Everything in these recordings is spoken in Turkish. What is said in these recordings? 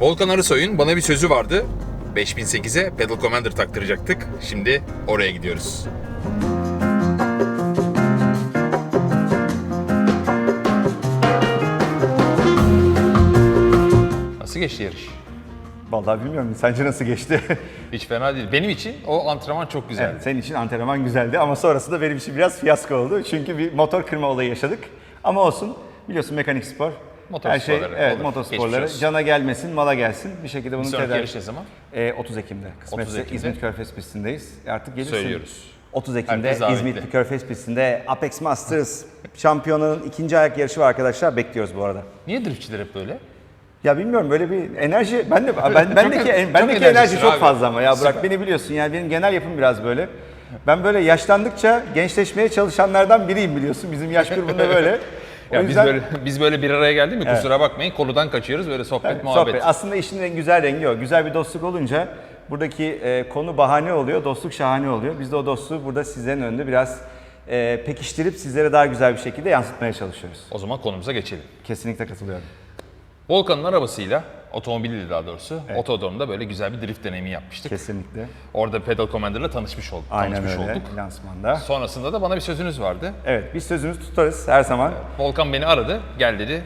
Volkan Arısoy'un bana bir sözü vardı. 5008'e Pedal Commander taktıracaktık. Şimdi oraya gidiyoruz. Nasıl geçti yarış? Vallahi bilmiyorum. Sence nasıl geçti? Hiç fena değil. Benim için o antrenman çok güzeldi. evet, senin için antrenman güzeldi ama sonrasında benim için biraz fiyasko oldu. Çünkü bir motor kırma olayı yaşadık. Ama olsun. Biliyorsun mekanik spor. Her şey, sporları, evet, olur. motor Geçmiş sporları. olsun. Cana gelmesin, mala gelsin. Bir şekilde bunu Bir sonraki yarış ne zaman? Ee, 30 Ekim'de. Kısmetse 30 Ekim'de. İzmit Körfez pistindeyiz. Artık gelirsin. Söylüyoruz. 30 Ekim'de Herkes davetli. İzmit Körfez pistinde Apex Masters şampiyonanın ikinci ayak yarışı var arkadaşlar. Bekliyoruz bu arada. Niye driftçiler hep böyle? Ya bilmiyorum böyle bir enerji ben de ben bendeki en- bendeki enerjiksin enerji çok abi. fazla ama ya Burak beni biliyorsun yani benim genel yapım biraz böyle. Ben böyle yaşlandıkça gençleşmeye çalışanlardan biriyim biliyorsun. Bizim yaş grubunda böyle. Ya yüzden biz böyle biz böyle bir araya geldik mi kusura bakmayın konudan kaçıyoruz böyle sohbet muhabbet. sohbet. Aslında işin en güzel rengi o. Güzel bir dostluk olunca buradaki e, konu bahane oluyor, dostluk şahane oluyor. Biz de o dostluğu burada sizlerin önünde biraz e, pekiştirip sizlere daha güzel bir şekilde yansıtmaya çalışıyoruz. O zaman konumuza geçelim. Kesinlikle katılıyorum. Volkan'ın arabasıyla, otomobiliyle daha doğrusu, otodromda böyle güzel bir drift deneyimi yapmıştık. Kesinlikle. Orada Pedal Commander'la tanışmış olduk. Aynen tanışmış öyle olduk. lansmanda. Sonrasında da bana bir sözünüz vardı. Evet biz sözümüzü tutarız her zaman. Volkan beni aradı, gel dedi.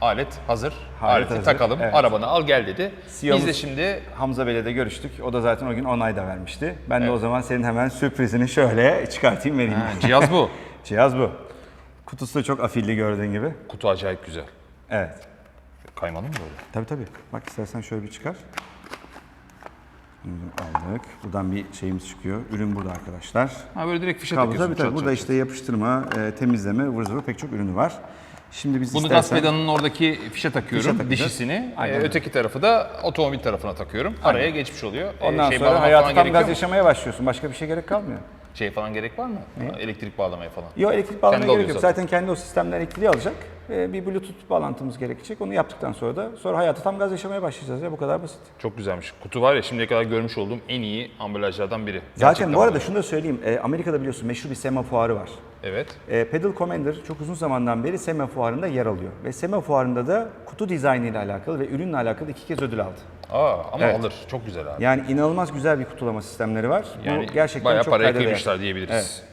Alet hazır, Alet aleti hazır, takalım, evet. arabanı al gel dedi. CEO'muz Biz de şimdi Hamza Bey'le de görüştük. O da zaten o gün onay da vermişti. Ben de o zaman senin hemen sürprizini şöyle çıkartayım vereyim. Ha, cihaz bu. Cihaz bu. Kutusu da çok afilli gördüğün gibi. Kutu acayip güzel. Evet. Kaymalı mı böyle? Tabii tabii. Bak istersen şöyle bir çıkar. Bunu aldık. Buradan bir şeyimiz çıkıyor. Ürün burada arkadaşlar. Ha böyle direkt fişe Kablo takıyorsun. tabii tabii. Burada işte yapıştırma, e, temizleme, ıvır zıvır pek çok ürünü var. Şimdi biz Bunu gaz istersen... pedalının oradaki fişe takıyorum, Fişe takacağız. dişisini. Aynen Ee, öyle. öteki tarafı da otomobil tarafına takıyorum. Araya geçmiş oluyor. Ee, Ondan şey sonra hayatı tam gaz yaşamaya başlıyorsun. Başka bir şey gerek kalmıyor. Şey falan gerek var mı? Elektrik bağlamaya falan. Yok elektrik bağlamaya Kendi gerek yok. zaten. Zaten kendi o sistemden elektriği alacak. Ee, bir bluetooth bağlantımız gerekecek. Onu yaptıktan sonra da sonra hayatı tam gaz yaşamaya başlayacağız ya bu kadar basit. Çok güzelmiş. Kutu var ya şimdiye kadar görmüş olduğum en iyi ambalajlardan biri. Zaten Gerçekten bu arada böyle. şunu da söyleyeyim. Ee, Amerika'da biliyorsun meşhur bir SEMA fuarı var. Evet. Ee, Pedal Commander çok uzun zamandan beri SEMA fuarında yer alıyor. Ve SEMA fuarında da kutu dizaynı ile alakalı ve ürünle alakalı iki kez ödül aldı. Aa ama Evet. alır. Çok güzel abi. Yani inanılmaz güzel bir kutulama sistemleri var. Yani bu gerçekten bayağı çok paraya kıymışlar diyebiliriz. Evet.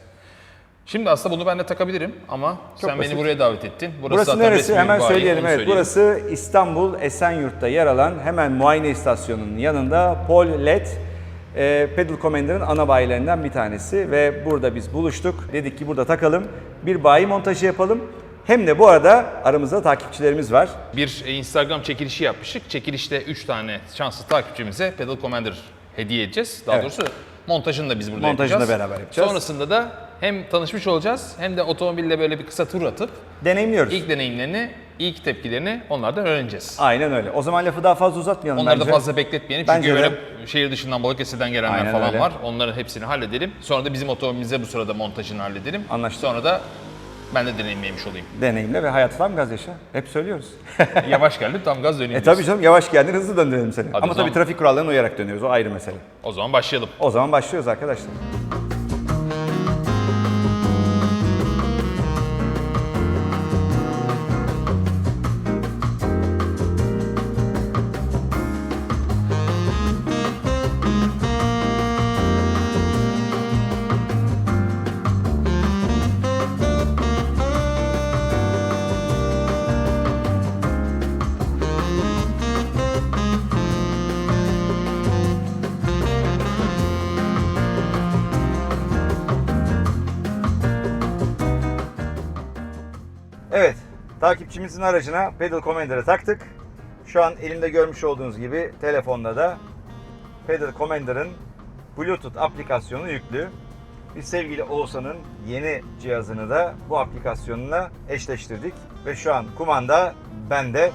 Şimdi aslında bunu ben de takabilirim ama sen basit. beni buraya davet ettin. Burası, Burası zaten neresi? Hemen bayi, söyleyelim. Evet, burası İstanbul Esenyurt'ta yer alan hemen muayene istasyonunun yanında Pol LED e, Pedal Commander'ın ana bayilerinden bir tanesi ve burada biz buluştuk. Dedik ki burada takalım. Bir bayi montajı yapalım. Hem de bu arada aramızda takipçilerimiz var. Bir e, Instagram çekilişi yapmıştık. Çekilişte 3 tane şanslı takipçimize Pedal Commander hediye edeceğiz. Daha Evet. doğrusu montajını da biz burada Montajını da yapacağız. beraber yapacağız. Sonrasında da hem tanışmış olacağız hem de otomobille böyle bir kısa tur atıp Deneyimliyoruz. ilk deneyimlerini, ilk tepkilerini onlardan öğreneceğiz. Aynen öyle. O zaman lafı daha fazla uzatmayalım Onları bence. da fazla bekletmeyelim çünkü Bence de. böyle şehir dışından Balıkesir'den gelenler Aynen falan öyle. var. Onların hepsini halledelim. Sonra da bizim otomobilimize bu sırada montajını halledelim. Anlaştık. Sonra da ben de deneyimlemiş olayım. Deneyimle ve hayatı tam gaz yaşa. Hep söylüyoruz. Yavaş geldim tam gaz döneyim. e diyorsun. tabii canım yavaş geldin hızlı döndürelim seni. Hadi Ama o zaman. tabii trafik kurallarına uyarak dönüyoruz. O ayrı mesele. O zaman başlayalım. O zaman başlıyoruz arkadaşlar. Takipçimizin aracına Pedal Commander'ı taktık. Şu an elimde görmüş olduğunuz gibi telefonda da Pedal Commander'ın Bluetooth aplikasyonu yüklü. Biz sevgili Oğuzhan'ın yeni cihazını da bu aplikasyonuna eşleştirdik. Ve şu an kumanda bende.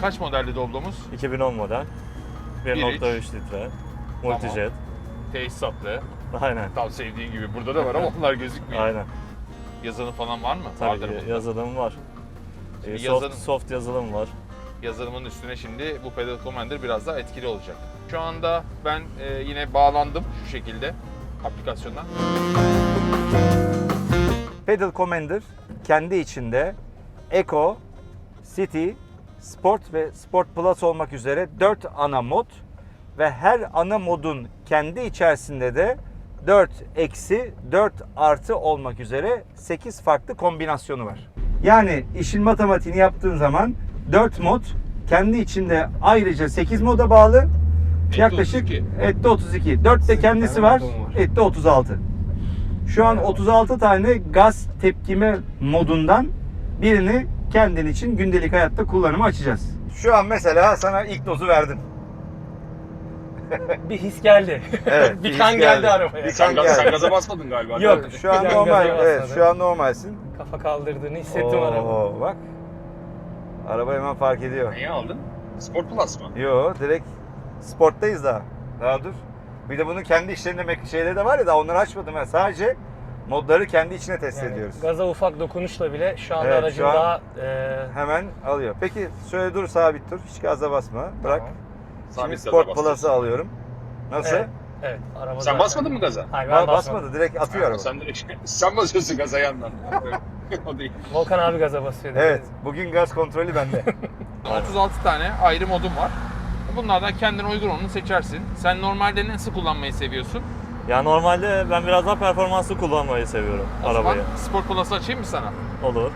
Kaç modelli Doblo'muz? 2010 model. 1.3 litre. Multijet. Tesisatlı. Aynen. Tam sevdiğin gibi. Burada da var ama onlar gözükmüyor. Aynen. Yazılım falan var mı? Tabii Vardır ki mutlaka. yazılım var. Ee, soft, yazılım- soft yazılım var. Yazılımın üstüne şimdi bu Pedal Commander biraz daha etkili olacak. Şu anda ben e, yine bağlandım şu şekilde aplikasyondan. Pedal Commander kendi içinde Eco, City, Sport ve Sport Plus olmak üzere 4 ana mod ve her ana modun kendi içerisinde de 4 eksi 4 artı olmak üzere 8 farklı kombinasyonu var. Yani işin matematiğini yaptığın zaman 4 mod kendi içinde ayrıca 8 moda bağlı. Etti Yaklaşık 32. etti 32. 4 de kendisi var. Etti 36. Şu an 36 tane gaz tepkime modundan birini kendin için gündelik hayatta kullanıma açacağız. Şu an mesela sana ilk dozu verdim. Bir his geldi. Evet, bir his kan geldi, geldi. arabaya. Bir kan gaz, geldi. sen gaza basmadın galiba. Yok. Şu an Bir normal. gaza Evet, basmadı. şu an normalsin. Kafa kaldırdığını hissettim araba. Oo, bak. Araba hemen fark ediyor. Neyi aldın? Sport Plus mı? Yo, direkt sporttayız daha. Daha dur. Bir de bunun kendi işlerinde mek- şeyleri de var ya daha onları açmadım ben. Sadece modları kendi içine test Yani ediyoruz. gaza ufak dokunuşla bile şu anda Evet, aracın şu an- daha e, Hemen alıyor. Peki şöyle dur sabit dur. Hiç gaza basma. Bırak. Tamam. Şimdi Sabit Sport gaza Plus'ı alıyorum. Nasıl? evet, evet araba Sen zaten- basmadın mı gaza? Hayır Ba- ben basmadım. basmadı. Direkt atıyor araba. Sen direkt sen basıyorsun gaza yandan. o değil. Volkan abi gaza basıyor. Evet. Bugün gaz kontrolü bende. 36 tane ayrı modum var. Bunlardan kendine uygun olanı seçersin. Sen normalde nasıl kullanmayı seviyorsun? Ya normalde ben biraz daha performanslı kullanmayı seviyorum O arabayı. zaman Sport Plus'ı açayım mı sana? Olur.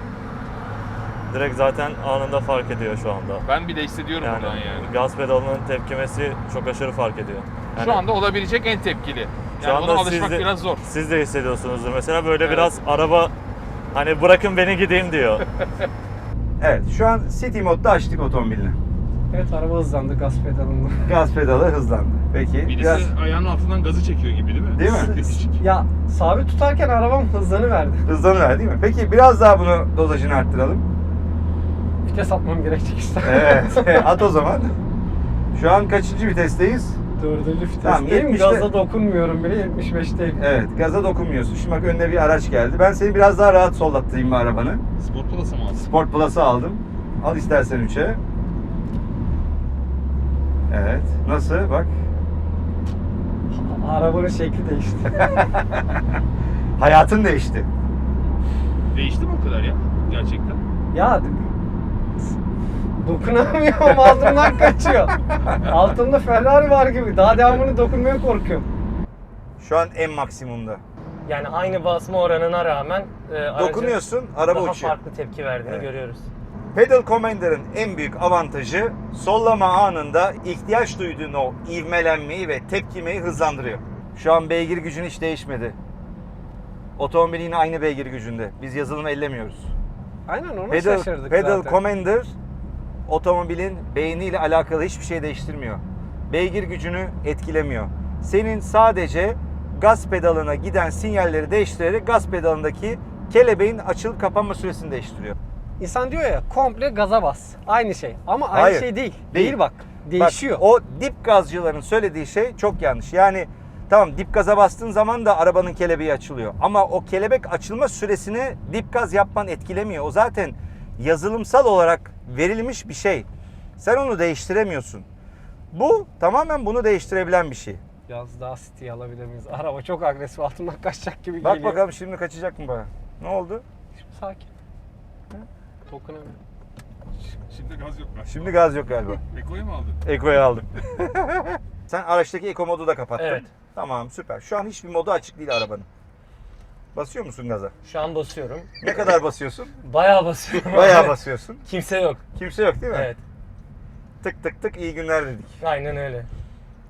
Direkt zaten anında fark ediyor şu anda. Ben bile hissediyorum Yani, buradan yani. gaz pedalının tepkimesi çok aşırı fark ediyor. Yani Şu anda olabilecek en tepkili. Yani şu anda buna alışmak siz de, biraz zor. Siz de hissediyorsunuzdur. Mesela böyle Evet. biraz araba hani bırakın beni gideyim diyor. evet. Şu an City modda açtık otomobilini. Evet araba hızlandı gaz pedalında. Gaz pedalı hızlandı. Peki. Biraz ayağının altından gazı çekiyor gibi değil mi? Değil mi? ya sabit tutarken arabam hızlanıverdi. hızlanıyor değil mi? Peki biraz daha bunu dozajını arttıralım. Vites atmam gerekecek işte. Evet. At o zaman. Şu an kaçıncı vitesteyiz? Dördüncü vites. Tamam, Değil mi? 70'te Gaza dokunmuyorum bile 75'teyim. Evet. Gaza dokunmuyorsun. Şimdi bak önüne bir araç geldi. Ben seni biraz daha rahat sollattırayım bu arabanı. Sport Plus'ı mı aldın? Sport Plus'ı aldım. Al istersen 3'e. Evet. Nasıl? Bak. Arabanın şekli değişti. Hayatın değişti. Değişti mi o kadar ya? Gerçekten. ya dokunamıyorum altımdan kaçıyor. Altımda Ferrari var gibi. Daha devamını dokunmaya korkuyorum. Şu an en maksimumda. Yani aynı basma oranına rağmen e, aracın Dokunuyorsun, araba daha uçuyor. farklı tepki verdiğini Evet. görüyoruz. Pedal Commander'ın en büyük avantajı sollama anında ihtiyaç duyduğun o ivmelenmeyi ve tepkimeyi hızlandırıyor. Şu an beygir gücün hiç değişmedi. Otomobil yine aynı beygir gücünde. Biz yazılımı ellemiyoruz. Aynen ona Pedal, şaşırdık pedal zaten. Commander otomobilin beyniyle alakalı hiçbir şey değiştirmiyor. Beygir gücünü etkilemiyor. Senin sadece gaz pedalına giden sinyalleri değiştirerek gaz pedalındaki kelebeğin açılıp kapanma süresini değiştiriyor. İnsan diyor ya komple gaza bas. Aynı şey. Ama aynı Hayır, şey değil. değil. Değil, bak. Değişiyor. Bak, o dip gazcıların söylediği şey çok yanlış. Yani tamam dip gaza bastığın zaman da arabanın kelebeği açılıyor. Ama o kelebek açılma süresini dip gaz yapman etkilemiyor. O zaten yazılımsal olarak verilmiş bir şey. Sen onu değiştiremiyorsun. Bu tamamen bunu değiştirebilen bir şey. Yaz daha City'yi alabilir miyiz? Araba çok agresif altından kaçacak gibi Bak geliyor. bakalım şimdi kaçacak mı bana? Ne oldu? Şimdi sakin. Dokunamıyorum. Şimdi gaz yok. Şimdi gaz yok galiba. Eko'yu mu aldın? Eko'yu aldım. Sen araçtaki Eko modu da kapattın. Evet. Tamam süper. Şu an hiçbir modu açık değil arabanın. Basıyor musun gaza? Şu an basıyorum. Ne kadar basıyorsun? Bayağı basıyorum. Bayağı basıyorsun. Kimse yok. Kimse yok değil mi? Evet. Tık tık tık iyi günler dedik. Aynen öyle.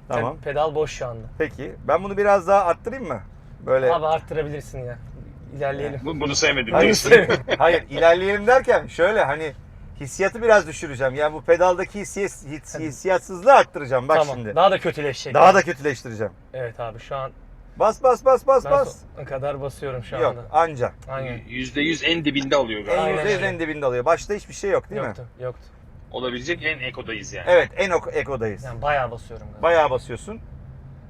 Tamam. Pe- Pedal boş şu anda. Peki ben bunu biraz daha arttırayım mı? Böyle Abi arttırabilirsin ya. İlerleyelim. Bunu sevmedim. Hayır, hayır ilerleyelim derken şöyle hani hissiyatı biraz düşüreceğim. Yani bu pedaldaki hissiyat, hiss- hissiyatsızlığı arttıracağım bak tamam. şimdi. Daha da kötüleşecek. Daha da kötüleştireceğim. Evet abi şu an Bas bas bas bas ben bas. sonuna kadar basıyorum şu Yok anda. anca. Aynen. %100 en dibinde alıyor En galiba. Aynen yüzde yüz öyle. en dibinde alıyor. Başta hiçbir şey yok değil yoktu, mi? Yoktu. Olabilecek en Eko'dayız yani. Evet en ok- ekodayız. Yani bayağı basıyorum. galiba. Bayağı basıyorsun.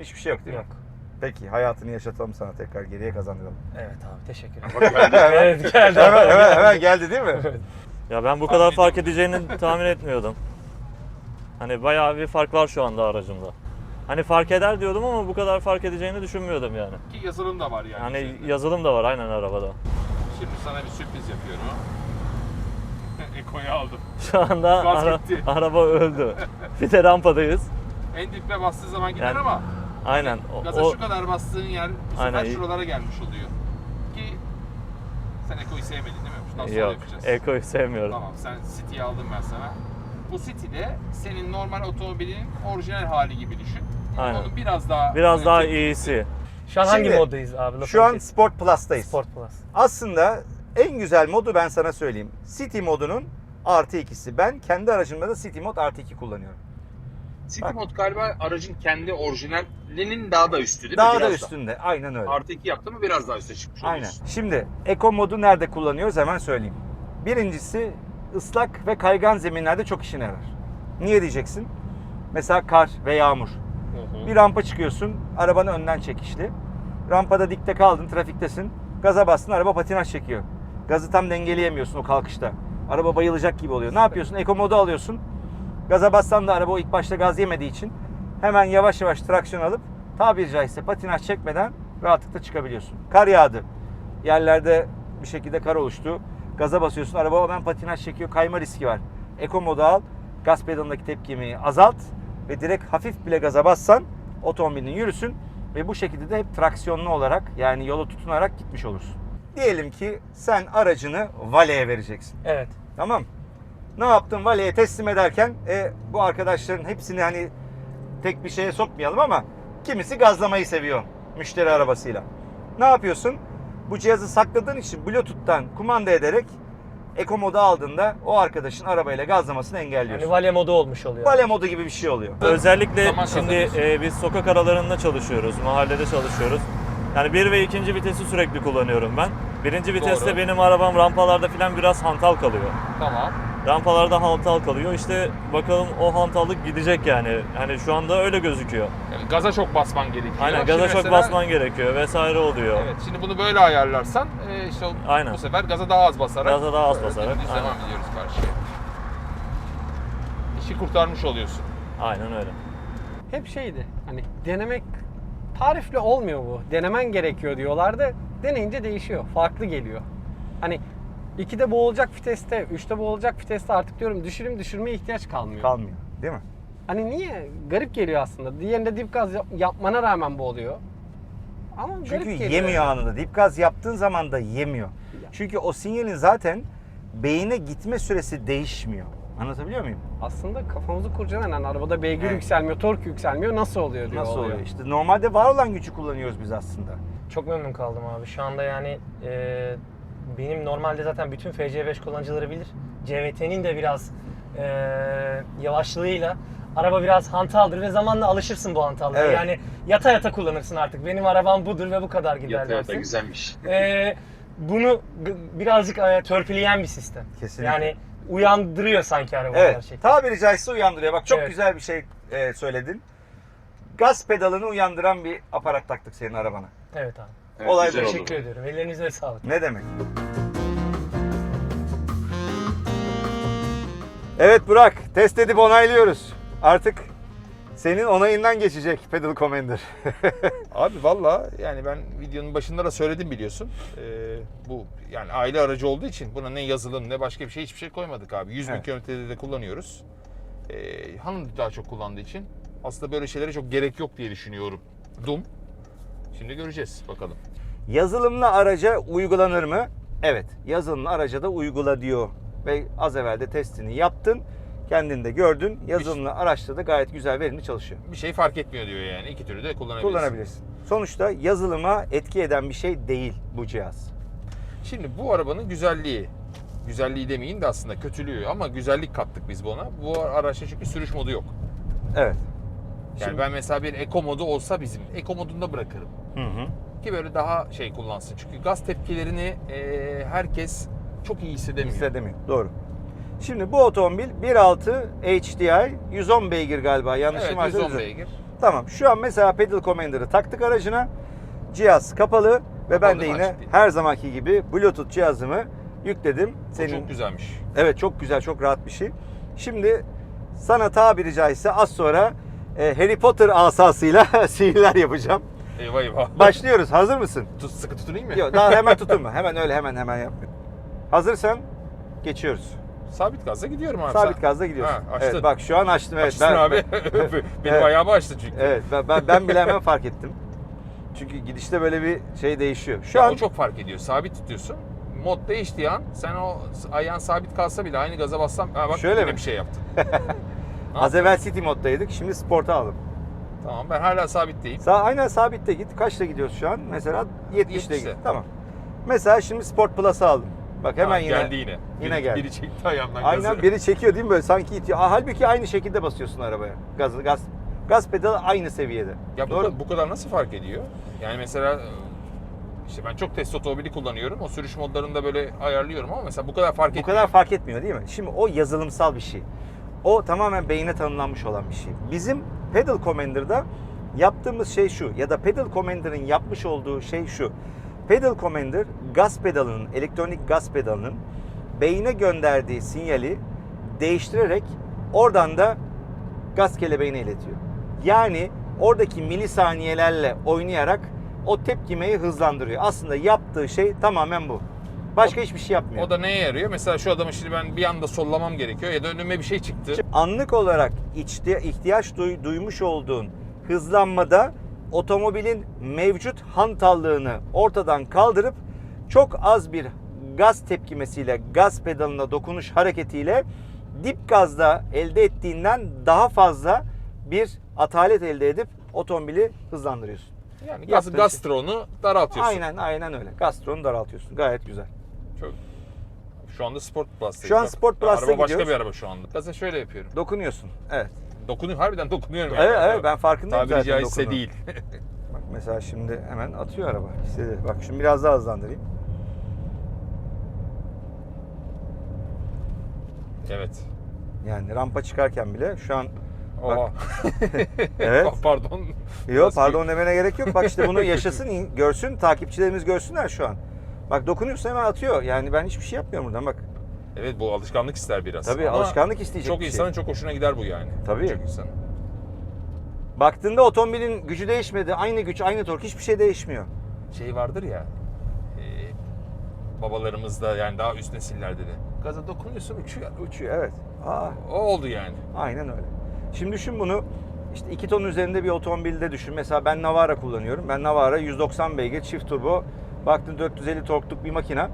Hiçbir şey yok değil Yok. mi? Peki hayatını yaşatalım sana tekrar geriye kazandıralım. Evet abi teşekkür ederim. Bak ben de evet geldi. hemen, hemen, hemen geldi değil mi? Ya ben bu kadar fark edeceğini tahmin etmiyordum. Hani bayağı bir fark var şu anda aracımda. Hani fark eder diyordum ama bu kadar fark edeceğini düşünmüyordum yani. Ki yazılım da var yani. Hani yazılım da var aynen arabada. Şimdi sana bir sürpriz yapıyorum. Eko'yu aldım. Şu anda Gaz ara- gitti. araba öldü. De rampadayız. En dibe bastığı zaman gider Yani- ama Aynen. O, gaza o- şu kadar bastığın yer bu sefer Aynen. şuralara gelmiş oluyor. Ki sen Eko'yu sevmedin değil mi? Şundan sonra Yok. yapacağız. Eko'yu sevmiyorum. Tamam sen City'yi aldım ben sana. Bu City de senin normal otomobilin orijinal hali gibi düşün. Aynen. Onun biraz daha Biraz daha iyisi. Şu an hangi Şimdi, moddayız abi? Şu an kes. Sport Plus'tayız. Sport Plus. Aslında en güzel modu ben sana söyleyeyim. City modunun artı ikisi. Ben kendi aracımda da City mod artı 2 kullanıyorum. City Bak. mod galiba aracın kendi orijinalinin daha da üstü değil mi? Daha da Biraz üstünde. Aynen öyle. Artı 2 yaptı mı biraz daha üste çıkmış Aynen. oluyorsun. Şimdi Eco modu nerede kullanıyoruz hemen söyleyeyim. Birincisi ıslak ve kaygan zeminlerde çok işine yarar. Niye diyeceksin? Mesela kar ve yağmur. Bir rampa çıkıyorsun, arabanı önden çekişli. Rampada dikte kaldın, trafiktesin. Gaza bastın, araba patinaj çekiyor. Gazı tam dengeleyemiyorsun o kalkışta. Araba bayılacak gibi oluyor. Ne yapıyorsun? Eco modu alıyorsun. Gaza bassan da araba o ilk başta gaz yemediği için hemen yavaş yavaş traksiyon alıp tabiri caizse patinaj çekmeden rahatlıkla çıkabiliyorsun. Kar yağdı. Yerlerde bir şekilde kar oluştu. Gaza basıyorsun. Araba hemen patinaj çekiyor. Kayma riski var. Eco modu al. Gaz pedalındaki tepkimi azalt ve direkt hafif bile gaza bassan otomobilin yürüsün ve bu şekilde de hep traksiyonlu olarak yani yolu tutunarak gitmiş olursun. Diyelim ki sen aracını valeye vereceksin. Evet. Tamam. Ne yaptın valeye teslim ederken e, bu arkadaşların hepsini hani tek bir şeye sokmayalım ama kimisi gazlamayı seviyor müşteri arabasıyla. Ne yapıyorsun? Bu cihazı sakladığın için Bluetooth'tan kumanda ederek Eco modu aldığında o arkadaşın arabayla gazlamasını engelliyorsun. Yani valya modu olmuş oluyor. Vale modu gibi bir şey oluyor. Özellikle Zaman şimdi e, biz sokak aralarında çalışıyoruz, mahallede çalışıyoruz. Yani bir ve ikinci vitesi sürekli kullanıyorum ben. Birinci viteste Doğru. benim arabam rampalarda falan biraz hantal kalıyor. Tamam. Rampalarda hantal kalıyor. İşte bakalım o hantallık gidecek yani. Hani şu anda öyle gözüküyor. Yani gaza çok basman gerekiyor. Aynen gaza Şimdi çok mesela- basman gerekiyor vesaire oluyor. Evet, şimdi bunu böyle ayarlarsan e, işte Aynen. bu sefer gaza daha az basarak Gaza daha az basarak, aynen. devam ediyoruz karşıya. İşi kurtarmış oluyorsun. Aynen öyle. Hep şeydi hani denemek tarifle olmuyor bu. Denemen gerekiyor diyorlardı. Deneyince değişiyor. Farklı geliyor. Hani 2'de boğulacak viteste, 3'te boğulacak viteste artık diyorum düşürüm düşürmeye ihtiyaç kalmıyor. Kalmıyor değil mi? Hani niye? Garip geliyor aslında. Diğerinde dip gaz yap- yapmana rağmen boğuluyor. Ama garip Çünkü geliyor. yemiyor anında. Dip gaz yaptığın zaman da yemiyor. Çünkü o sinyalin zaten beyine gitme süresi değişmiyor. Anlatabiliyor muyum? Aslında kafamızı kurcalayan hani arabada beygir Evet. yükselmiyor, tork yükselmiyor. Nasıl oluyor diyor. Nasıl oluyor? İşte normalde var olan gücü kullanıyoruz biz aslında. Çok memnun kaldım abi. Şu anda yani e, benim normalde zaten bütün FC5 kullanıcıları bilir. CVT'nin de biraz e, yavaşlığıyla araba biraz hantaldır ve zamanla alışırsın bu hantallığa. Evet. Yani yata yata kullanırsın artık. Benim arabam budur ve bu kadar gider dersin. güzelmiş. E, bunu g- birazcık e, törpüleyen bir sistem. Kesinlikle. Yani uyandırıyor sanki araba Evet. gerçekten. Tabiri caizse uyandırıyor. Bak çok Evet. güzel bir şey e, söyledin. Gaz pedalını uyandıran bir aparat taktık senin arabana. Evet abi. Olay bu. Teşekkür ediyorum. Ellerinize sağlık. Ne demek? Evet Burak, test edip onaylıyoruz. Artık senin onayından geçecek Pedal Commander. Abi valla yani ben videonun başında da söyledim biliyorsun. Ee, bu yani aile aracı olduğu için buna ne yazılım ne başka bir şey hiçbir şey koymadık abi. 100 bin Evet. kilometrede de kullanıyoruz. Ee, hanım daha çok kullandığı için aslında böyle şeylere çok gerek yok diye düşünüyorum. Dum. Şimdi göreceğiz bakalım. Yazılımlı araca uygulanır mı? Evet, yazılımlı araca da uygula diyor. Ve az evvel de testini yaptın. Kendin de gördün. Yazılımlı araçta da gayet güzel verimli çalışıyor. Bir şey fark etmiyor diyor yani. İki türlü de kullanabilirsin. Kullanabilirsin. Sonuçta yazılıma etki eden bir şey değil bu cihaz. Şimdi bu arabanın güzelliği, güzelliği demeyin de aslında kötülüğü ama güzellik kattık biz buna. Bu araçta çünkü sürüş modu yok. Evet. Yani Şimdi- ben mesela bir eko modu olsa bizim eko modunda bırakırım. Hı hı. Ki böyle daha şey kullansın. Çünkü gaz tepkilerini e, herkes çok iyi hissedemiyor. Hissedemiyor. Doğru. Şimdi bu otomobil 1.6 HDI 110 beygir galiba yanlışım Evet varsa 110 düzelt. beygir. Tamam şu an mesela Pedal Commander'ı taktık aracına. Cihaz kapalı ve ben de yine her zamanki gibi Bluetooth cihazımı yükledim. Bu çok güzelmiş. Evet çok güzel, çok rahat bir şey. Şimdi sana tabiri caizse az sonra e, Harry Potter asasıyla sihirler yapacağım. Eyvah eyvah. Başlıyoruz. Hazır mısın? Tut, sıkı tutunayım mı? Yok daha hemen tutunma. Hemen öyle hemen hemen yapmıyor. Hazırsan geçiyoruz. Sabit gazla gidiyorum abi. Sabit gazda gidiyorsun. Ha, açtın. evet bak şu an açtım evet. Açtın abi. Benim Evet. ayağımı açtı çünkü. Evet ben, ben, ben bile hemen fark ettim. Çünkü gidişte böyle bir şey değişiyor. Şu Ya an O çok fark ediyor. Sabit tutuyorsun. Mod değiştiği an sen o ayağın sabit kalsa bile aynı gaza bassam ha bak Şöyle mi? bir şey yaptın. az evvel City moddaydık. Şimdi Sport'a aldım. Tamam ben hala sabitteyim. Sağ, aynen sabitte git. Kaçta gidiyoruz şu an? Mesela 70'te 70'te. git. Tamam. Mesela şimdi Sport Plus'ı aldım. Bak hemen Ha, yine. geldi yine. Yine biri, geldi. Biri çekti ayağımdan Aynen gazı. biri çekiyor değil mi böyle sanki itiyor. Aa, halbuki aynı şekilde basıyorsun arabaya. Gaz gaz gaz pedalı aynı seviyede. Ya bu, Doğru. kadar, bu kadar nasıl fark ediyor? Yani mesela işte ben çok test otomobili kullanıyorum. O sürüş modlarında böyle ayarlıyorum ama mesela bu kadar fark Bu etmiyor. kadar fark etmiyor değil mi? Şimdi o yazılımsal bir şey. O tamamen beyne tanımlanmış olan bir şey. Bizim Pedal Commander'da yaptığımız şey şu ya da Pedal Commander'ın yapmış olduğu şey şu. Pedal Commander gaz pedalının, elektronik gaz pedalının beyne gönderdiği sinyali değiştirerek oradan da gaz kelebeğine iletiyor. Yani oradaki milisaniyelerle oynayarak o tepkimeyi hızlandırıyor. Aslında yaptığı şey tamamen bu. Başka hiçbir şey yapmıyor. O da neye yarıyor? Mesela şu adamı şimdi ben bir anda sollamam gerekiyor ya da önüme bir şey çıktı. Anlık olarak içti, ihtiyaç duy- duymuş olduğun hızlanmada otomobilin mevcut hantallığını ortadan kaldırıp çok az bir gaz tepkimesiyle, gaz pedalına dokunuş hareketiyle dip gazda elde ettiğinden daha fazla bir atalet elde edip otomobili hızlandırıyorsun. Yani gaz, şey. gastronu daraltıyorsun. Aynen aynen öyle. Gastronu daraltıyorsun. Gayet güzel. Çok. Şu anda Sport Plus'tayız. Şu an Sport Plus'ta Araba başka gidiyoruz. bir araba şu anda. Gaza şöyle yapıyorum. Dokunuyorsun. Evet. Dokunuyorum. Harbiden dokunuyorum. Evet evet ben farkındayım Tabiri zaten caizse dokunduğun. değil. Bak mesela şimdi hemen atıyor araba. İstedi. Bak şimdi biraz daha hızlandırayım. evet. Yani rampa çıkarken bile şu an Oha. evet. Pardon. Yok pardon demene gerek yok. Bak işte bunu yaşasın, görsün, takipçilerimiz görsünler şu an. Bak dokunuyorsa hemen atıyor. Yani ben hiçbir şey yapmıyorum buradan bak. Evet bu alışkanlık ister biraz. Tabii Ama alışkanlık isteyecek Çok bir şey. insanın çok hoşuna gider bu yani. Tabii. Çok insanın. Baktığında otomobilin gücü değişmedi. Aynı güç, aynı tork hiçbir şey değişmiyor. Şey vardır ya. E, babalarımızda yani daha üst nesillerde de. Gaza dokunuyorsun uçuyor. Uçuyor evet. Aa, O oldu yani. Aynen öyle. Şimdi düşün bunu işte 2 ton üzerinde bir otomobilde düşün. Mesela ben Navara kullanıyorum. Ben Navara 190 beygir çift turbo. Baktın 450 torkluk bir makina.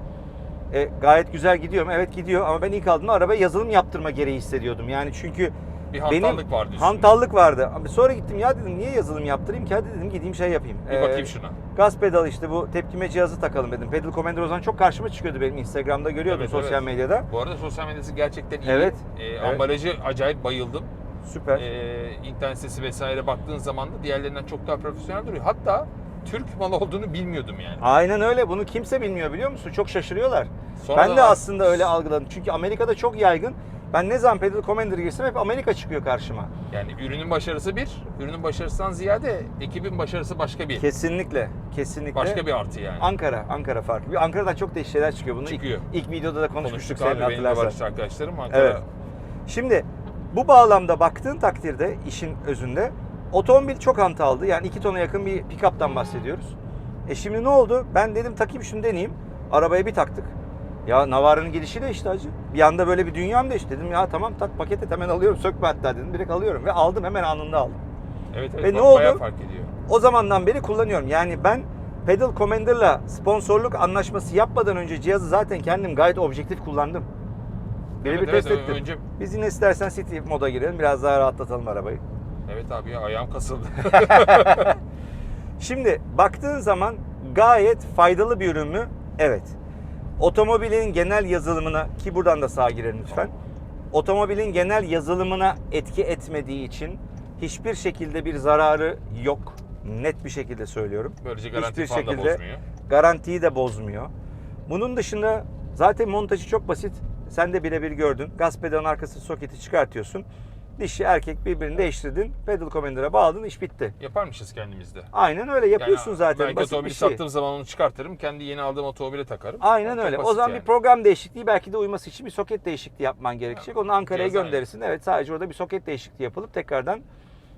E, gayet güzel gidiyorum. Evet gidiyor ama ben ilk aldığımda arabaya yazılım yaptırma gereği hissediyordum. Yani çünkü Bir benim vardı üstünde. hantallık vardı. Abi Sonra gittim ya dedim niye yazılım yaptırayım ki? Hadi dedim gideyim şey yapayım. Bir Ee, bakayım şuna. Gaz pedalı işte bu tepkime cihazı takalım dedim. Pedal Commander o zaman çok karşıma çıkıyordu benim Instagram'da görüyordum Evet, sosyal evet. medyada. Bu arada sosyal medyası gerçekten iyi. Evet, E, evet. Ambalajı acayip bayıldım. Süper. e, internet sitesi vesaire baktığın zaman da diğerlerinden çok daha profesyonel duruyor. Hatta Türk malı olduğunu bilmiyordum yani. Aynen öyle. Bunu kimse bilmiyor biliyor musun? Çok şaşırıyorlar. Sonradan ben de aslında öyle algıladım. Çünkü Amerika'da çok yaygın. Ben ne zaman Pedal Commander girsem hep Amerika çıkıyor karşıma. Yani ürünün başarısı bir, ürünün başarısından ziyade ekibin başarısı başka bir. Kesinlikle. Kesinlikle. Başka bir artı yani. Ankara. Ankara farklı. Bir Ankara'dan çok değişik şeyler çıkıyor. Bunu Çıkıyor. Ilk, ilk videoda da konuşmuştuk Konuştuk de hatırlarsan. işte arkadaşlarım Ankara. Evet. Şimdi bu bağlamda baktığın takdirde işin özünde otomobil çok hantaldı. Yani 2 tona yakın bir pick-up'tan bahsediyoruz. E şimdi ne oldu? Ben dedim takayım şunu deneyeyim. Arabaya bir taktık. Ya Navara'nın gidişi değişti hacı. Bir anda böyle bir dünyam değişti. Dedim ya tamam tak paket et hemen alıyorum. Sökme hatta dedim. Direkt alıyorum ve aldım hemen anında aldım. Evet evet. Ve ne oldu? fark ediyor. O zamandan beri kullanıyorum. Yani ben Pedal Commander'la sponsorluk anlaşması yapmadan önce cihazı zaten kendim gayet objektif kullandım. Birebir Evet, test evet, ettim. önce- Biz yine istersen City moda girelim. Biraz daha rahatlatalım arabayı. Evet abi ya ayağım kasıldı. Şimdi baktığın zaman gayet faydalı bir ürün mü? Evet. Otomobilin genel yazılımına ki buradan da sağa girelim lütfen. Otomobilin genel yazılımına etki etmediği için hiçbir şekilde bir zararı yok. Net bir şekilde söylüyorum. Böylece garanti Hiçbir falan da şekilde bozmuyor. Garantiyi de bozmuyor. Bunun dışında zaten montajı çok basit. Sen de birebir gördün. Gaz pedalının arkası soketi çıkartıyorsun. Dişi erkek birbirini değiştirdin. Pedal Commander'a bağladın iş bitti. Yaparmışız kendimizde. Aynen öyle yapıyorsun Yani zaten. Belki Basit bir şey. sattığım zaman onu çıkartırım. Kendi yeni aldığım otomobile takarım. Aynen öyle. O zaman yani. bir program değişikliği belki de uyması için bir soket değişikliği yapman gerekecek. Onu Ankara'ya gönderirsin. Evet sadece orada bir soket değişikliği yapılıp tekrardan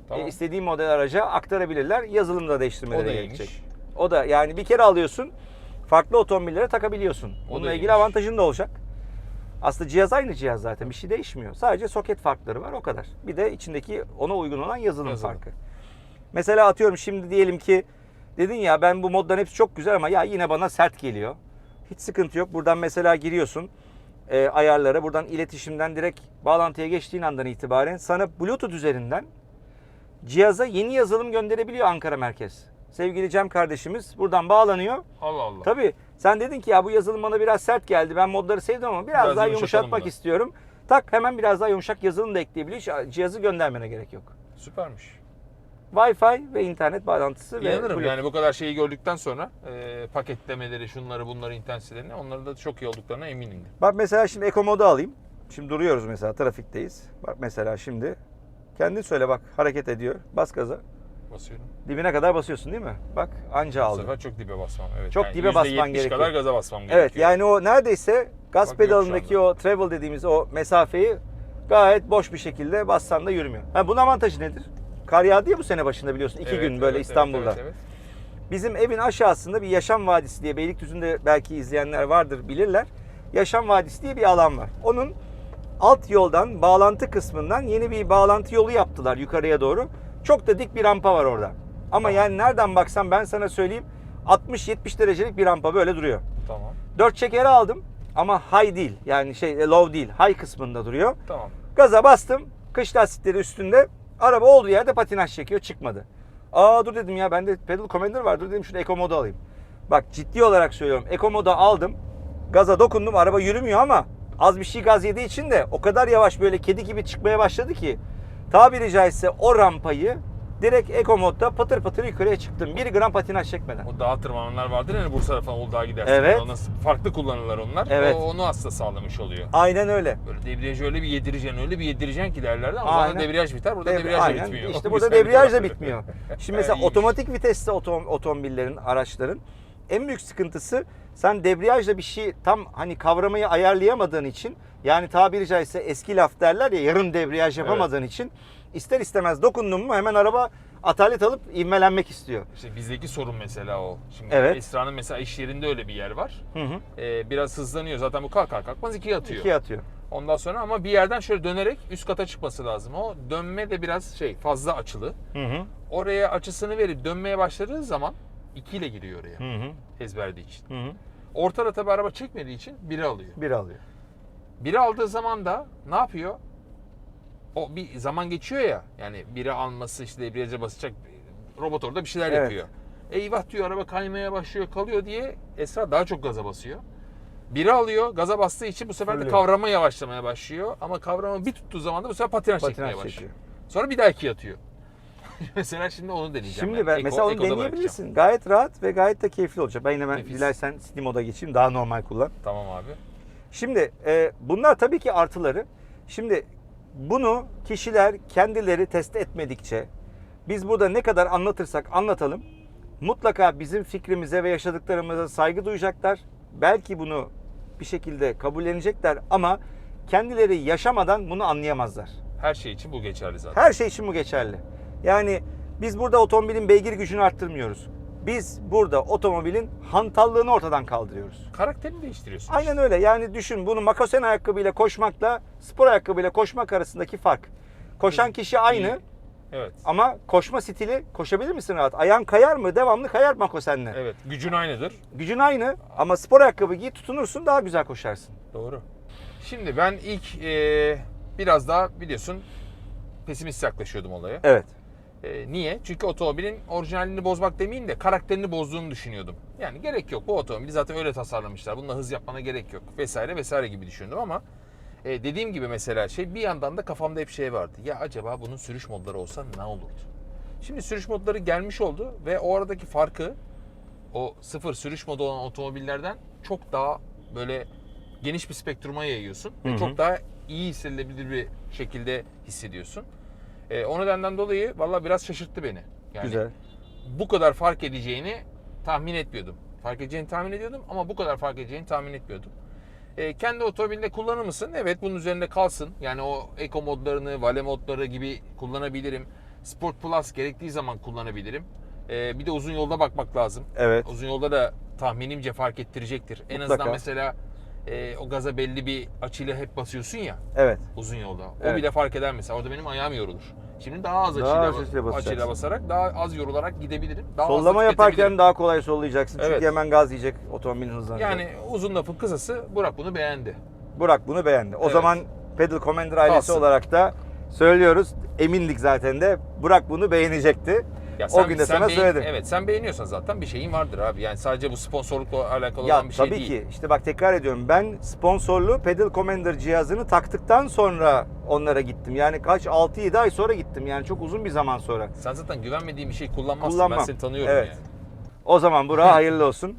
Tamam. e, istediği model araca aktarabilirler. Yazılım da O değiştirmeleri da gerekecek. O da yani bir kere alıyorsun farklı otomobillere takabiliyorsun. Bununla ilgili avantajın da olacak. Aslında cihaz aynı cihaz zaten. Bir şey değişmiyor. Sadece soket farkları var o kadar. Bir de içindeki ona uygun olan yazılım, Yazılım. farkı. Mesela atıyorum şimdi diyelim ki dedin ya ben bu modların hepsi çok güzel ama ya yine bana sert geliyor. Hiç sıkıntı yok. Buradan mesela giriyorsun e, ayarlara. Buradan iletişimden direkt bağlantıya geçtiğin andan itibaren sana Bluetooth üzerinden cihaza yeni yazılım gönderebiliyor Ankara merkez. Sevgili Cem kardeşimiz buradan bağlanıyor. Allah Allah. Tabii sen dedin ki ya bu yazılım bana biraz sert geldi. Ben modları sevdim ama biraz, Biraz daha yumuşatmak bunu. istiyorum. Tak hemen biraz daha yumuşak yazılım da ekleyebiliyor. Hiç Cihazı göndermene gerek yok. Süpermiş. Wi-Fi ve internet bağlantısı ve İnanırım Bluetooth. yani bu kadar şeyi gördükten sonra e, paketlemeleri, şunları bunları internet sitelerini onların da çok iyi olduklarına eminim. Bak mesela şimdi Eco modu alayım. Şimdi duruyoruz mesela trafikteyiz. Bak mesela şimdi kendin söyle bak hareket ediyor. Bas gaza. Basıyorum. Dibine kadar basıyorsun değil mi? Bak anca Bu aldı. sefer çok dibe basmam. Evet. Çok yani dibe basman %70 gerekiyor. kadar gaza basmam gerekiyor. Evet yani o neredeyse gaz Bak pedalındaki o travel dediğimiz o mesafeyi gayet boş bir şekilde bassan da yürümüyor. Ha, bunun avantajı nedir? Kar yağdı ya bu sene başında biliyorsun. iki Evet, gün böyle evet, İstanbul'da. Evet, evet, Bizim evin aşağısında bir Yaşam Vadisi diye Beylikdüzü'nde belki izleyenler vardır bilirler. Yaşam Vadisi diye bir alan var. Onun alt yoldan bağlantı kısmından yeni bir bağlantı yolu yaptılar yukarıya doğru. Çok da dik bir rampa var orada. Ama yani nereden baksan ben sana söyleyeyim 60-70 derecelik bir rampa böyle duruyor. Tamam. 4 çekeri aldım ama high değil. Yani şey low değil. High kısmında duruyor. Tamam. Gaza bastım. Kış lastikleri üstünde. Araba olduğu yerde patinaj çekiyor. Çıkmadı. Aa dur dedim ya bende pedal commander var. Dur dedim şunu eco modu alayım. Bak ciddi olarak söylüyorum. Eco modu aldım. Gaza dokundum. Araba yürümüyor ama az bir şey gaz yediği için de o kadar yavaş böyle kedi gibi çıkmaya başladı ki tabiri caizse o rampayı direkt eco modda patır patır yukarıya çıktım. 1 gram patinaj çekmeden. O dağa tırmananlar vardır yani Bursa'da falan Uludağ'a gidersin. Evet. Ona farklı kullanırlar onlar. Evet. O, onu aslında sağlamış oluyor. Aynen öyle. Böyle debriyajı öyle bir yedireceksin, öyle bir yedireceksin ki derlerdi ama Aynen. zaman debriyaj biter, burada Devre- debriyaj da aynen. bitmiyor. İşte burada bir debriyaj da bitmiyor. Şimdi mesela otomatik vitesli otom- otomobillerin, araçların en büyük sıkıntısı sen debriyajla bir şey tam hani kavramayı ayarlayamadığın için yani tabiri caizse eski laf derler ya yarım debriyaj yapamadığın için ister istemez dokundun mu hemen araba atalet alıp ivmelenmek istiyor. İşte bizdeki sorun mesela o. Şimdi Evet. Esra'nın mesela iş yerinde öyle bir yer var. Hı hı. Ee, biraz hızlanıyor zaten bu kalkar kalkmaz ikiye atıyor. İkiye atıyor. Ondan sonra ama bir yerden şöyle dönerek üst kata çıkması lazım. O dönme de biraz şey fazla açılı. Hı hı. Oraya açısını verip dönmeye başladığı zaman 2 ile giriyor oraya Hı hı. ezberdiği için. Hı hı. Ortada tabi araba çekmediği için biri alıyor. Bir alıyor. Biri aldığı zaman da ne yapıyor? O bir zaman geçiyor ya. Yani biri alması işte debriyaja basacak robot orada bir şeyler Evet. yapıyor. Eyvah diyor araba kaymaya başlıyor kalıyor diye Esra daha çok gaza basıyor. Biri alıyor gaza bastığı için bu sefer de kavrama yavaşlamaya başlıyor. Ama kavrama bir tuttuğu zaman da bu sefer patinaj, çekmeye Patinaj başlıyor. çekiyor. Sonra bir daha ikiye atıyor. mesela şimdi onu deneyeceğim. Şimdi yani. ben, Eko- mesela onu Eko'da bırakacağım. deneyebilirsin. Gayet rahat ve gayet de keyifli olacak. Ben yine ben Nefis. dilersen moda geçeyim. Daha normal kullan. Tamam abi. Şimdi e, bunlar tabii ki artıları. Şimdi bunu kişiler kendileri test etmedikçe biz burada ne kadar anlatırsak anlatalım mutlaka bizim fikrimize ve yaşadıklarımıza saygı duyacaklar. Belki bunu bir şekilde kabullenecekler ama kendileri yaşamadan bunu anlayamazlar. Her şey için bu geçerli zaten. Her şey için bu geçerli. Yani biz burada otomobilin beygir gücünü arttırmıyoruz. Biz burada otomobilin hantallığını ortadan kaldırıyoruz. Karakterini değiştiriyorsun. Aynen öyle. Yani düşün bunu makosen ayakkabıyla koşmakla spor ayakkabıyla koşmak arasındaki fark. Koşan kişi aynı Evet. ama koşma stili koşabilir misin rahat? Ayağın kayar mı? Devamlı kayar makosenle. Evet. Gücün aynıdır. Gücün aynı ama spor ayakkabı giy tutunursun daha güzel koşarsın. Doğru. Şimdi ben ilk e, biraz daha biliyorsun pesimist yaklaşıyordum olaya. Evet. E, niye? Çünkü otomobilin orijinalini bozmak demeyeyim de karakterini bozduğunu düşünüyordum. Yani gerek yok. Bu otomobili zaten öyle tasarlamışlar. Bununla hız yapmana gerek yok. Vesaire vesaire gibi düşündüm ama e, dediğim gibi mesela şey bir yandan da kafamda hep şey vardı. Ya acaba bunun sürüş modları olsa ne olurdu? Şimdi sürüş modları gelmiş oldu ve o aradaki farkı o sıfır sürüş modu olan otomobillerden çok daha böyle geniş bir spektruma yayıyorsun. Hı Ve hı. çok daha iyi hissedilebilir bir şekilde hissediyorsun. E, o nedenden dolayı valla biraz şaşırttı beni. Yani Güzel. bu kadar fark edeceğini tahmin etmiyordum. Fark edeceğini tahmin ediyordum ama bu kadar fark edeceğini tahmin etmiyordum. E, kendi otomobilinde kullanır mısın? Evet bunun üzerinde kalsın. Yani o eco modlarını, vale modları gibi kullanabilirim. Sport Plus gerektiği zaman kullanabilirim. Ee, bir de uzun yolda bakmak lazım. Evet. Uzun yolda da tahminimce fark ettirecektir. En Mutlaka. azından mesela e, o gaza belli bir açıyla hep basıyorsun ya Evet. uzun yolda. O Evet. bile fark eder mesela. Orada benim ayağım yorulur. Şimdi daha az Daha açıyla, açıyla basacaksın. açıyla basarak daha az yorularak gidebilirim. Daha Sollama yaparken daha kolay sollayacaksın. Çünkü Evet. hemen gaz yiyecek otomobilin hızlanacak. yani uzun lafın kısası Burak bunu beğendi. Burak bunu beğendi. O Evet. zaman Pedal Commander ailesi Kalsın. olarak da söylüyoruz. Emindik zaten de Burak bunu beğenecekti. Ya o gün de sana beğen- söyledim. Evet sen beğeniyorsan zaten bir şeyin vardır abi. Yani sadece bu sponsorlukla alakalı Ya olan bir şey tabii değil. ki işte bak tekrar ediyorum ben sponsorlu Pedal Commander cihazını taktıktan sonra onlara gittim. Yani kaç 6-7 ay sonra gittim. Yani çok uzun bir zaman sonra. Sen zaten güvenmediğin bir şey kullanmazsın. Kullanmam. Ben seni tanıyorum Evet. yani. O zaman Burak'a hayırlı olsun.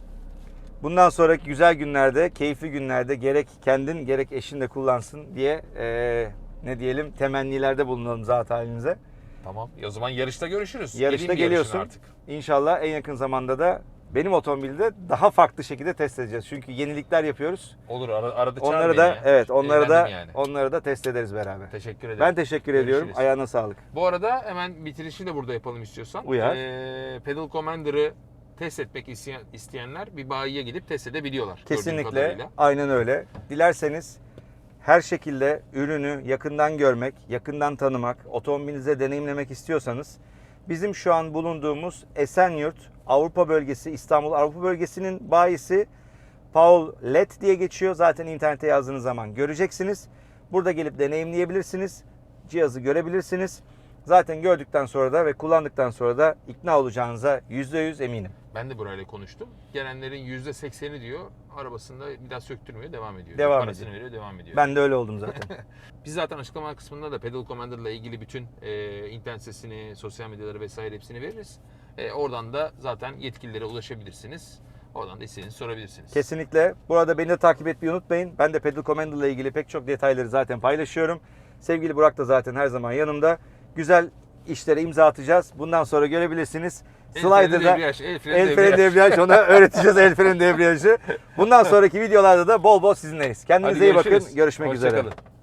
Bundan sonraki güzel günlerde, keyifli günlerde gerek kendin gerek eşin de kullansın diye eee, ne diyelim temennilerde bulunalım zat halinize. Tamam. E o zaman yarışta görüşürüz. Yarışta Geleyim geliyorsun. artık. İnşallah en yakın zamanda da benim otomobilde daha farklı şekilde test edeceğiz. Çünkü yenilikler yapıyoruz. Olur ara, arada çağır Onları da ya. evet, onları da yani. onları da test ederiz beraber. Teşekkür ederim. Ben teşekkür ediyorum. Görüşürüz. Ayağına sağlık. Bu arada hemen bitirişi de burada yapalım istiyorsan. Uyar. Ee, Pedal Commander'ı test etmek isteyen, isteyenler bir bayiye gidip test edebiliyorlar. Kesinlikle. Aynen öyle. Dilerseniz her şekilde ürünü yakından görmek, yakından tanımak, otomobilinize deneyimlemek istiyorsanız bizim şu an bulunduğumuz Esenyurt Avrupa bölgesi, İstanbul Avrupa bölgesinin bayisi Paul Let diye geçiyor. Zaten internete yazdığınız zaman göreceksiniz. Burada gelip deneyimleyebilirsiniz. Cihazı görebilirsiniz. Zaten gördükten sonra da ve kullandıktan sonra da ikna olacağınıza %100 eminim. Ben de burayla konuştum. Gelenlerin %80'i diyor arabasında bir daha söktürmüyor, devam ediyor. Devam Parasını ediyor. veriyor, devam ediyor. Ben de öyle oldum zaten. Biz zaten açıklama kısmında da Pedal Commander'la ilgili bütün e, internet sitesini, sosyal medyaları vesaire hepsini veririz. E, oradan da zaten yetkililere ulaşabilirsiniz. Oradan da istediğinizi sorabilirsiniz. Kesinlikle. Bu arada beni de takip etmeyi unutmayın. Ben de Pedal Commander ile ilgili pek çok detayları zaten paylaşıyorum. Sevgili Burak da zaten her zaman yanımda. Güzel işlere imza atacağız. Bundan sonra görebilirsiniz. Slider'da el freni el freni debriyaj. ona öğreteceğiz el freni debriyajı. Bundan sonraki videolarda da bol bol sizinleyiz. Kendinize Hadi iyi bakın. görüşürüz. Görüşmek Hoşça üzere. kalın.